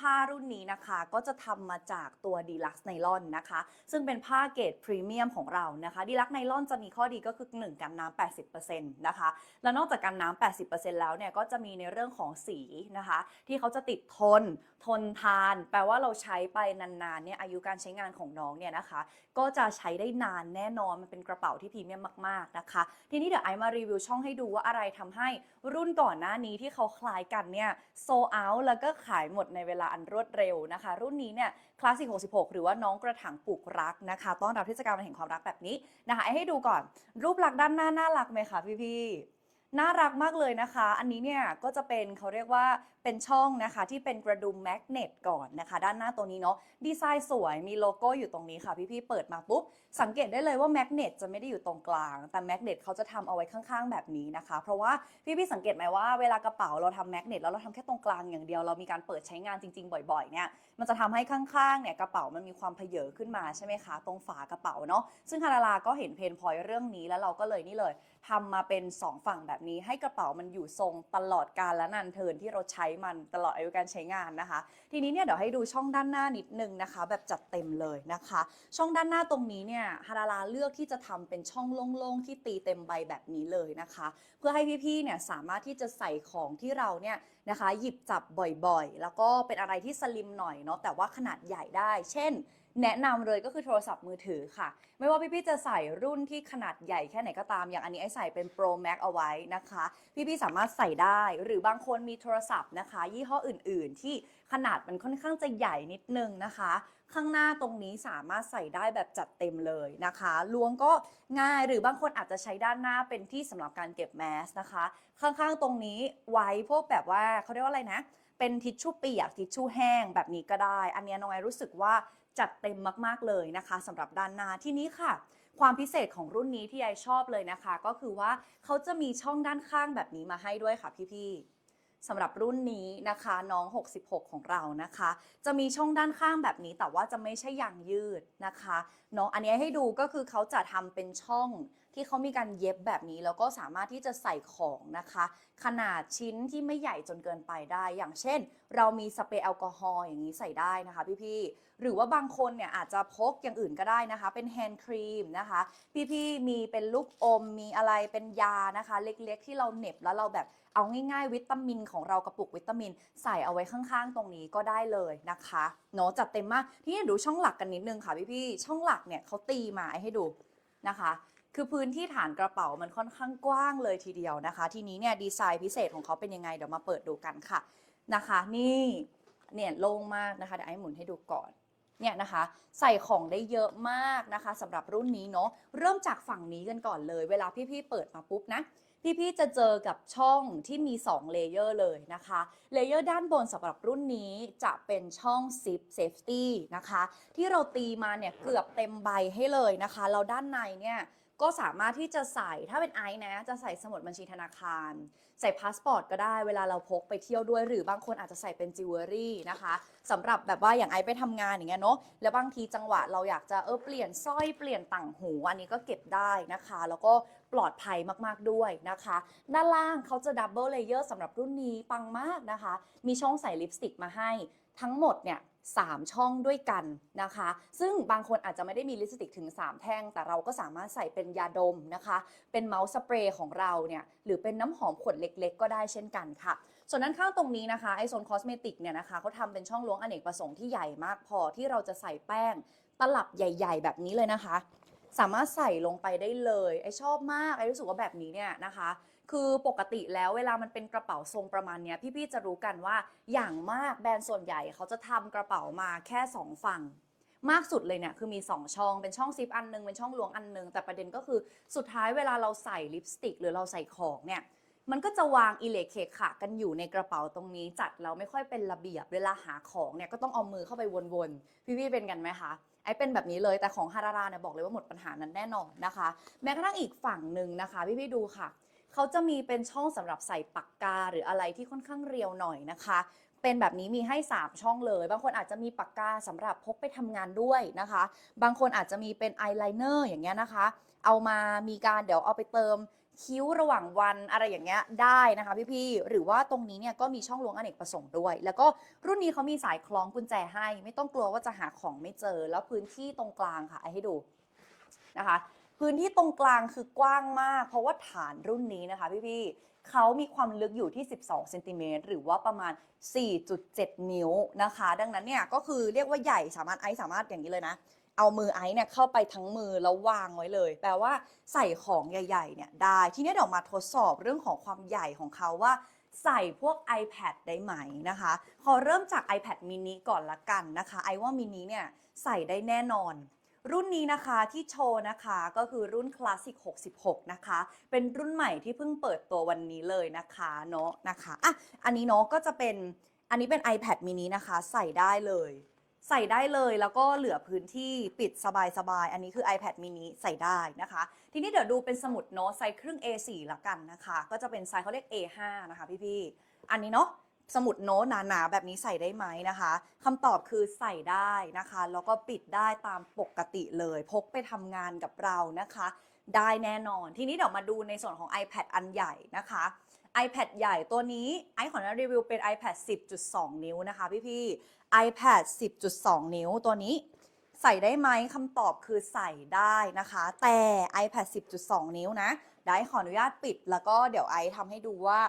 ผ้ารุ่นนี้นะคะก็จะทำมาจากตัว Deluxe Nylon นะคะ ซึ่งเป็นผ้าเกรดพรีเมียมของเรานะคะ Deluxe Nylon จะมีข้อดีก็คือ 1 กันน้ำ80%นะคะ แล้วนอกจากกันน้ำ80%แล้วเนี่ยก็จะมีในเรื่องของสีนะคะ ที่เขาจะติดทน ทนทาน แปลว่าเราใช้ไปนานๆเนี่ยอายุการใช้งานของน้องเนี่ยนะคะ ก็จะใช้ได้นานแน่นอนมันเป็นกระเป๋าที่พรีเมียมมากๆนะคะ ทีนี้เดี๋ยวไอมารีวิวช่องให้ดูว่าอะไรทำให้รุ่นก่อนหน้านี้ที่เขาคล้ายกันเนี่ยโซเอาแล้วก็ขายหมดในเวลาอันรวดเร็วนะคะ รุ่นนี้เนี่ยคลาสสิก66 หรือว่าน้องกระถางปลูกรักนะคะ ต้อนรับเทศกาลวันแห่งความรักแบบนี้นะคะให้ดูก่อน รูปลักษณ์ด้านหน้าน่ารักไหมคะพี่ๆน่ารักมากเลยนะคะ อันนี้เนี่ยก็จะเป็นเขาเรียกว่าเป็นช่องนะคะที่เป็นกระดุมแมกเนตก่อนนะคะ ด้านหน้าตัวนี้เนาะดีไซน์สวยมีโลโก้อยู่ตรงนี้ค่ะ พี่ๆเปิดมาปุ๊บ สังเกตได้เลยว่าแมกเนตจะไม่ได้อยู่ตรงกลาง แต่แมกเนตเขาจะทำเอาไว้ข้างๆแบบนี้นะคะ เพราะว่าพี่ๆสังเกตไหมว่าเวลากระเป๋าเราทำแมกเนตแล้วเราทำแค่ตรงกลางอย่างเดียวเรามีการเปิดใช้งานจริงๆ บ่อยๆเนี่ยมันจะทำให้ข้างๆเนี่ยกระเป๋ามันมีความเพเยอขึ้นมาใช่ไหมคะ ตรงฝากระเป๋าเนาะซึ่งฮาราลาก็เห็นเพนพอยเรื่องนี้แล้วเราก็เลยนี่เลยทำมาเป็น 2 ฝั่งแบบนี้ให้กระเป๋ามันอยู่ทรงตลอดกาลและนานเทินที่เราใช้มันตลอดอายุการใช้งานนะคะ ทีนี้เนี่ยเดี๋ยวให้ดูช่องด้านหน้านิดนึงนะคะ แบบจัดเต็มเลยนะคะ ช่องด้านหน้าตรงนี้เนี่ยฮาราลาเลือกที่จะทำเป็นช่องโล่งๆที่ตีเต็มใบแบบนี้เลยนะคะ เพื่อให้พี่ๆเนี่ยสามารถที่จะใส่ของที่เราเนี่ยนะคะ หยิบจับบ่อยๆ แล้วก็เป็นอะไรที่สลิมหน่อยเนาะแต่ว่าขนาดใหญ่ได้ เช่น แนะนำเลยก็คือโทรศัพท์มือถือค่ะ ไม่ว่าพี่ๆจะใส่รุ่นที่ขนาดใหญ่แค่ไหนก็ตาม อย่างอันนี้ไอ้ใส่เป็น Pro Max เอาไว้นะคะ พี่ๆสามารถใส่ได้ หรือบางคนมีโทรศัพท์นะคะ ยี่ห้ออื่น ๆ ที่ขนาดมันค่อนข้างจะใหญ่นิดนึงนะคะ ข้างหน้าตรงนี้สามารถใส่ได้แบบจัดเต็มเลยนะคะล้วงก็ง่ายหรือบางคนอาจจะใช้ด้านหน้าเป็นที่สำหรับการเก็บแมสนะคะ ข้างๆตรงนี้ไว้พวกแบบว่าเขาเรียกว่าอะไรนะเป็นทิชชู่เปียกทิชชู่แห้งแบบนี้ก็ได้ อันนี้น้องไอรู้สึกว่า จัดเต็มมากๆเลยนะคะสำหรับด้านหน้าที่นี้ค่ะ ความพิเศษของรุ่นนี้ที่ไอชอบเลยนะคะ ก็คือว่าเขาจะมีช่องด้านข้างแบบนี้มาให้ด้วยค่ะพี่ๆสำหรับรุ่นนี้นะคะน้อง 66 ของเรานะคะ จะมีช่องด้านข้างแบบนี้ แต่ว่าจะไม่ใช่ยางยืดนะคะน้องอันนี้ให้ดูก็คือเขาจะทำเป็นช่องที่เขามีการเย็บแบบนี้แล้วก็สามารถที่จะใส่ของนะคะ ขนาดชิ้นที่ไม่ใหญ่จนเกินไปได้ อย่างเช่น เรามีสเปรย์แอลกอฮอล์อย่างนี้ใส่ได้นะคะพี่ๆหรือว่าบางคนเนี่ยอาจจะพกอย่างอื่นก็ได้นะคะ เป็นแฮนด์ครีมนะคะ พี่ๆมีเป็นลูกอมมีอะไรเป็นยานะคะ เล็กๆ ที่เราเหน็บแล้วเราแบบเอาง่ายๆ วิตามินของเรากระปุกวิตามิน ใส่เอาไว้ข้างๆ ตรงนี้ก็ได้เลยนะคะเนาะจัดเต็มมากที่นี่ดูช่องหลักกันนิดนึงค่ะพี่ๆช่องหลักเนี่ยเขาตีมาให้ดูนะคะ คือพื้นที่ฐานกระเป๋ามันค่อนข้างกว้างเลยทีเดียวนะคะ ทีนี้เนี่ยดีไซน์พิเศษของเขาเป็นยังไงเดี๋ยวมาเปิดดูกันค่ะนะคะ นี่เนี่ยโล่งมากนะคะเดี๋ยวไอ้หมุนให้ดูก่อนเนี่ยนะคะใส่ของได้เยอะมากนะคะสำหรับรุ่นนี้เนาะเริ่มจากฝั่งนี้กันก่อนเลย เวลาพี่ๆเปิดมาปุ๊บนะพี่ๆจะเจอกับช่องที่มี2เลเยอร์เลยนะคะเลเยอร์ด้านบนสำหรับรุ่นนี้จะเป็นช่อง Zip Safety นะคะ ที่เราตีมาเนี่ยเกือบเต็มใบให้เลยนะคะแล้วด้านในเนี่ย ก็สามารถที่จะใส่ถ้าเป็นไอซ์นะ จะใส่สมุดบัญชีธนาคาร ใส่พาสปอร์ตก็ได้เวลาเราพกไปเที่ยวด้วย หรือบางคนอาจจะใส่เป็นจิวเวลรี่นะคะสำหรับแบบว่าอย่างไอซ์ไปทำงานอย่างเงี้ยเนาะแล้วบางทีจังหวะเราอยากจะเออเปลี่ยนสร้อยเปลี่ยนต่างหู อันนี้ก็เก็บได้นะคะ แล้วก็ปลอดภัยมากๆด้วยนะคะ ด้านล่างเขาจะดับเบิลเลเยอร์สำหรับรุ่นนี้ปังมากนะคะ มีช่องใส่ลิปสติกมาให้ทั้งหมดเนี่ย สามช่องด้วยกันนะคะ ซึ่งบางคนอาจจะไม่ได้มีลิปสติกถึง 3 แท่ง แต่เราก็สามารถใส่เป็นยาดมนะคะ เป็นเมาส์สเปรย์ของเราเนี่ย หรือเป็นน้ำหอมขวดเล็กๆ ก็ได้เช่นกันค่ะ ส่วนด้านข้างตรงนี้นะคะ ไอโซนคอสเมติกเนี่ยนะคะเขาทำเป็นช่องล้วงอเนกประสงค์ที่ใหญ่มากพอที่เราจะใส่แป้งตลับใหญ่ ๆ แบบนี้เลยนะคะ สามารถใส่ลงไปได้เลย ไอชอบมาก ไอรู้สึกว่าแบบนี้เนี่ยนะคะ คือปกติแล้วเวลามันเป็นกระเป๋าทรงประมาณเนี้ยพี่ๆจะรู้กันว่าอย่างมากแบรนด์ส่วนใหญ่เขาจะทำกระเป๋ามาแค่ 2 ฝั่ง มากสุดเลยเนี่ยคือมี 2 ช่อง เป็นช่องซิปอันหนึงเป็นช่องล้วงอันหนึง แต่ประเด็นก็คือสุดท้ายเวลาเราใส่ลิปสติก หรือเราใส่ของเนี่ยมันก็จะวางอิเล็กเคขะกันอยู่ในกระเป๋าตรงนี้ จัดแล้วไม่ค่อยเป็นระเบียบเวลาหาของเนี่ยก็ต้องเอามือเข้าไปวนๆพี่ๆเป็นกันไหมคะไอเป็นแบบนี้เลยแต่ของฮาราราเนี่ยบอกเลยว่าหมดปัญหานั้นแน่นอนนะคะ แม้กระทั่งอีกฝั่งหนึ่งนะคะพี่ๆดูค่ะ เขาจะมีเป็นช่องสำหรับใส่ปากกาหรืออะไรที่ค่อนข้างเรียวหน่อยนะคะ เป็นแบบนี้มีให้ 3 ช่องเลย บางคนอาจจะมีปากกาสำหรับพกไปทำงานด้วยนะคะ บางคนอาจจะมีเป็นอายไลเนอร์อย่างเงี้ยนะคะ เอามามีการเดี๋ยวเอาไปเติมคิ้วระหว่างวันอะไรอย่างเงี้ยได้นะคะพี่ๆ หรือว่าตรงนี้เนี่ยก็มีช่องล้วงอเนกประสงค์ด้วย แล้วก็รุ่นนี้เขามีสายคล้องกุญแจให้ ไม่ต้องกลัวว่าจะหาของไม่เจอ แล้วพื้นที่ตรงกลางค่ะให้ดูนะคะ พื้นที่ตรงกลางคือกว้างมาก เพราะว่าฐานรุ่นนี้นะคะพี่ๆเขามีความลึกอยู่ที่ 12เซนติเมตรหรือว่าประมาณ 4.7 นิ้วนะคะ ดังนั้นเนี่ยก็คือเรียกว่าใหญ่สามารถไอซ์สามารถอย่างนี้เลยนะ เอามือไอซ์เนี่ยเข้าไปทั้งมือแล้ววางไว้เลย แปลว่าใส่ของใหญ่ๆเนี่ยได้ทีนี้เดี๋ยวมาทดสอบเรื่องของความใหญ่ของเขาว่าใส่พวก iPad ได้ไหมนะคะ ขอเริ่มจาก iPad mini ก่อนละกันนะคะ ไอว่า mini เนี่ยใส่ได้แน่นอน รุ่นนี้นะคะที่โชว์นะคะก็คือรุ่น Classic 66 นะคะ เป็นรุ่นใหม่ที่เพิ่งเปิดตัววันนี้เลยนะคะเนาะนะคะอะอันนี้เนาะก็จะเป็นอันนี้เป็น iPad mini นะคะ ใส่ได้เลย ใส่ได้เลยแล้วก็เหลือพื้นที่ปิดสบายๆ อันนี้คือ iPad mini ใส่ได้นะคะ ทีนี้เดี๋ยวดูเป็นสมุดโน้ตไซส์ครึ่ง A4 ละกันนะคะ ก็จะเป็นไซส์เขาเรียก A5 นะคะพี่ๆอันนี้เนาะ สมุดโน้ตหนาๆแบบนี้ใส่ได้ไหมนะคะคำตอบคือใส่ได้นะคะ แล้วก็ปิดได้ตามปกติเลย พกไปทำงานกับเรานะคะ ได้แน่นอน ทีนี้เดี๋ยวมาดูในส่วนของ iPad อันใหญ่นะคะ iPad ใหญ่ตัวนี้ไอขออนุญาตรีวิวเป็น iPad 10.2 นิ้วนะคะพี่ๆ iPad 10.2 นิ้วตัวนี้ใส่ได้ไหมคำตอบคือใส่ได้นะคะ แต่ iPad 10.2 นิ้วนะได้ขออนุญาตปิดแล้วก็เดี๋ยวไอทำให้ดูว่า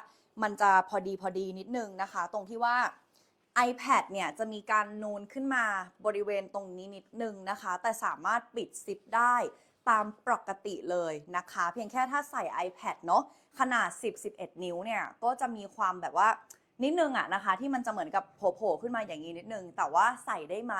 มันจะพอดีพอดีนิดนึงนะคะ ตรงที่ว่า iPad เนี่ยจะมีการนูนขึ้นมาบริเวณตรงนี้นิดนึงนะคะ แต่สามารถปิดซิปได้ตามปกติเลยนะคะ เพียงแค่ถ้าใส่ iPad เนาะขนาด 10-11 นิ้วเนี่ย ก็จะมีความแบบว่า นิดนึงอะนะคะ ที่มันจะเหมือนกับโผล่ขึ้นมาอย่างนี้นิดนึง แต่ว่าใส่ได้ไหม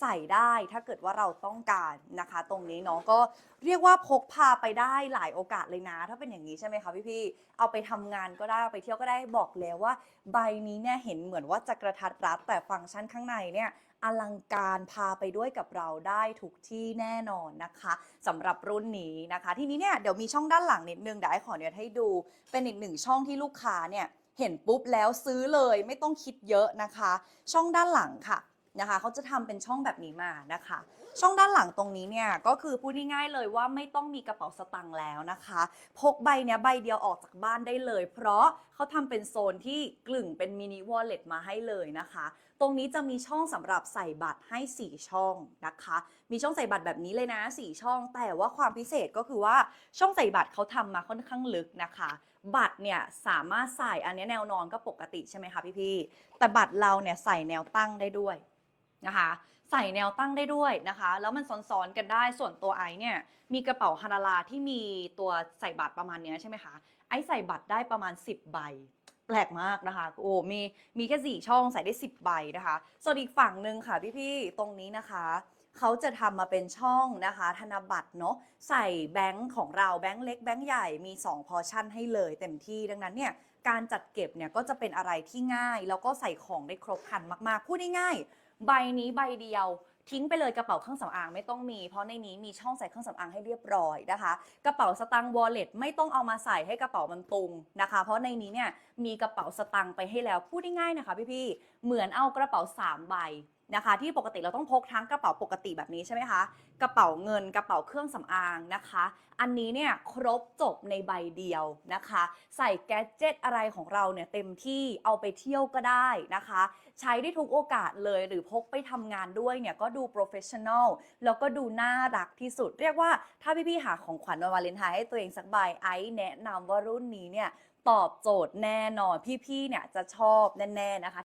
ใส่ได้ถ้าเกิดว่าเราต้องการนะคะ ตรงนี้เนาะก็เรียกว่าพกพาไปได้หลายโอกาสเลยนะ ถ้าเป็นอย่างนี้ใช่ไหมคะพี่ๆเอาไปทำงานก็ได้เอาไปเที่ยวก็ได้บอกแล้วว่า ใบนี้เนี่ยเห็นเหมือนว่าจะกระทัดรัดแต่ฟังก์ชันข้างในเนี่ยอลังการพาไปด้วยกับเราได้ทุกที่แน่นอนนะคะสำหรับรุ่นนี้นะคะ ทีนี้เนี่ยเดี๋ยวมีช่องด้านหลังนิดนึงเดี๋ยวไอ้ขออนุญาตให้ดูเป็นอีกหนึ่งช่องที่ลูกค้าเนี่ย เห็นปุ๊บแล้วซื้อเลยไม่ต้องคิดเยอะนะคะ ช่องด้านหลังค่ะนะคะเขาจะทำเป็นช่องแบบนี้มานะคะ ช่องด้านหลังตรงนี้เนี่ยก็คือพูดง่ายๆเลยว่าไม่ต้องมีกระเป๋าสตางค์แล้วนะคะ พกใบเนี้ยใบเดียวออกจากบ้านได้เลย เพราะเขาทำเป็นโซนที่กลึ่งเป็นมินิวอลเล็ตมาให้เลยนะคะ ตรงนี้จะมีช่องสำหรับใส่บัตรให้ 4 ช่องนะคะ มีช่องใส่บัตรแบบนี้เลยนะ 4 ช่อง แต่ว่าความพิเศษก็คือว่าช่องใส่บัตรเขาทำมาค่อนข้างลึกนะคะ บัตรเนี่ยสามารถใส่อันนี้แนวนอนก็ปกติใช่ไหมคะพี่ๆแต่บัตรเราเนี่ยใส่แนวตั้งได้ด้วยนะคะใส่แนวตั้งได้ด้วยนะคะ แล้วมันซ้อนๆกันได้ส่วนตัวไอเนี่ยมีกระเป๋าฮานาราที่มีตัวใส่บัตรประมาณเนี้ใช่ไหมคะไอใส่บัตรได้ประมาณ 10 ใบ แปลกมากนะคะ โอ้ มีมีแค่สี่ช่องใส่ได้ 10 ใบนะคะ ส่วนอีกฝั่งหนึ่งค่ะพี่ๆ ตรงนี้นะคะเขาจะทำมาเป็นช่องนะคะ ธนบัตรเนาะใส่แบงค์ของเราแบงค์เล็กแบงค์ใหญ่มี 2 พอชั่นให้เลยเต็มที่ดังนั้นเนี่ยการจัดเก็บเนี่ยก็จะเป็นอะไรที่ง่าย แล้วก็ใส่ของได้ครบครันมากๆ พูดง่ายๆใบนี้ใบเดียว ทิ้งไปเลยกระเป๋าเครื่องสำอางไม่ต้องมี เพราะในนี้มีช่องใส่เครื่องสำอางให้เรียบร้อยนะคะ กระเป๋าสตางค์วอลเล็ตไม่ต้องเอามาใส่ให้กระเป๋ามันตุงนะคะ เพราะในนี้เนี่ยมีกระเป๋าสตางค์ไปให้แล้วพูดง่ายๆนะคะพี่ๆเหมือนเอากระเป๋า3ใบ นะคะ ที่ปกติเราต้องพกทั้งกระเป๋าปกติแบบนี้ใช่ไหมคะกระเป๋าเงินกระเป๋าเครื่องสำอางนะคะ อันนี้เนี่ยครบจบในใบเดียวนะคะ ใส่แกดเจิตอะไรของเราเนี่ยเต็มที่เอาไปเที่ยวก็ได้นะคะ ใช้ได้ทุกโอกาสเลยหรือพกไปทำงานด้วยเนี่ยก็ดูโปรเฟชชั่นอลแล้วก็ดูน่ารักที่สุด เรียกว่าถ้าพี่ๆหาของขวัญวันวาเลนไทน์ให้ตัวเองสักใบไอซ์แนะนำว่ารุ่นนี้เนี่ยตอบโจทย์แน่นอนพี่ๆเนี่ยจะชอบแน่ๆนะคะ